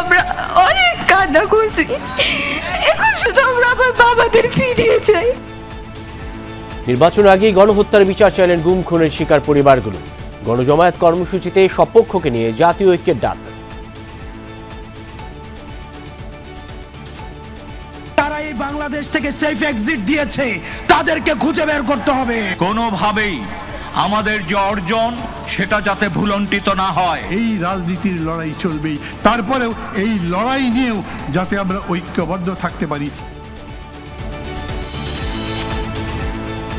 আমরা অনেক কান্না করছি। এখন শুধু আমরা আমার বাবাদের ফিরিয়ে চাই। নির্বাচন আগেই গণহত্যার বিচার চাইলেন গুম খুনের শিকার পরিবারগুলো। গণজমায়েত কর্মসূচিতে সব পক্ষকে নিয়ে জাতীয় ঐক্যের ডাক। তারা এই বাংলাদেশ থেকে সেফ এক্সিট দিয়েছে। তাদেরকে খুঁজে বের করতে হবে। কোনোভাবেই আমাদের যে অর্জন সেটা যাতে ভুলন্টিত না হয়। এই রাজনীতির লড়াই চলবেই। তারপরেও এই লড়াই নিয়েও যাতে আমরা ঐক্যবদ্ধ থাকতে পারি।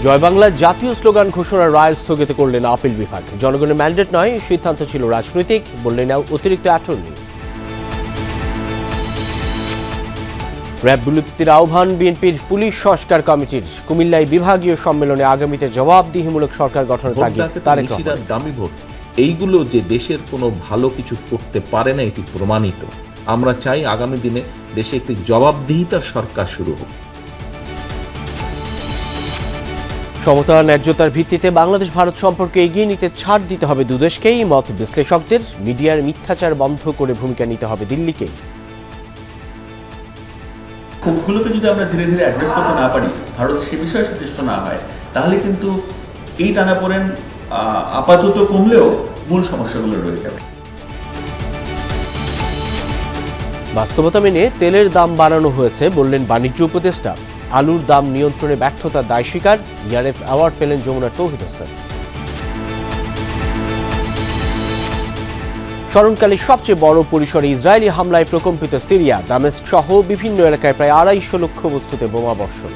জয় বাংলার জাতীয় স্লোগান ঘোষণার রায় স্থগিত করলেন আপিল বিভাগ। জনগণের ম্যান্ডেট নয় সিদ্ধান্ত ছিল রাজনৈতিক। বললেন অতিরিক্ত অ্যাটর্নি। র্যাব বিলুপ্তির আহ্বান বিএনপির পুলিশ সংস্কার কমিটির কুমিল্লায় বিভাগীয় সম্মেলনে আগামীতে জবাবদিহিমূলক সরকার গঠনের তাগিদ তারেক দামি ভোট এইগুলো যে দেশের কোনো ভালো কিছু করতে পারে না এটি প্রমাণিত। আমরা চাই আগামী দিনে দেশে একটি জবাবদিহিতার সরকার শুরু হোক। সমতা ন্যায্যতার ভিত্তিতে বাংলাদেশ ভারত সম্পর্কে এগিয়ে নিতে ছাড় দিতে হবে দুদেশকেই। মত বিশ্লেষকদের মিডিয়ার মিথ্যাচার বন্ধ করে ভূমিকা নিতে হবে দিল্লিকেই ক্ষোভগুলোকে যদি আমরা ধীরে ধীরে অ্যাড্রেস করতে না পারি ভারত সে বিষয়ে সচেষ্ট না হয় তাহলে কিন্তু এই টানাপোড়েন আহ, আপাতত কমলেও মূল সমস্যাগুলো রয়ে যাবে। বাস্তবতা মেনে তেলের দাম বাড়ানো হয়েছে বললেন বাণিজ্য উপদেষ্টা। আলুর দাম নিয়ন্ত্রণে ব্যর্থতার দায় স্বীকার ইয়ারএফ অ্যাওয়ার্ড পেলেন যমুনা তৌহিদ হোসেন। স্মরণকালে সবচেয়ে বড় পরিসরে ইসরায়েলি হামলায় প্রকম্পিত সিরিয়া, দামেস্ক সহ বিভিন্ন এলাকায় প্রায় আড়াইশো লক্ষ বস্তুতে বোমা বর্ষণ।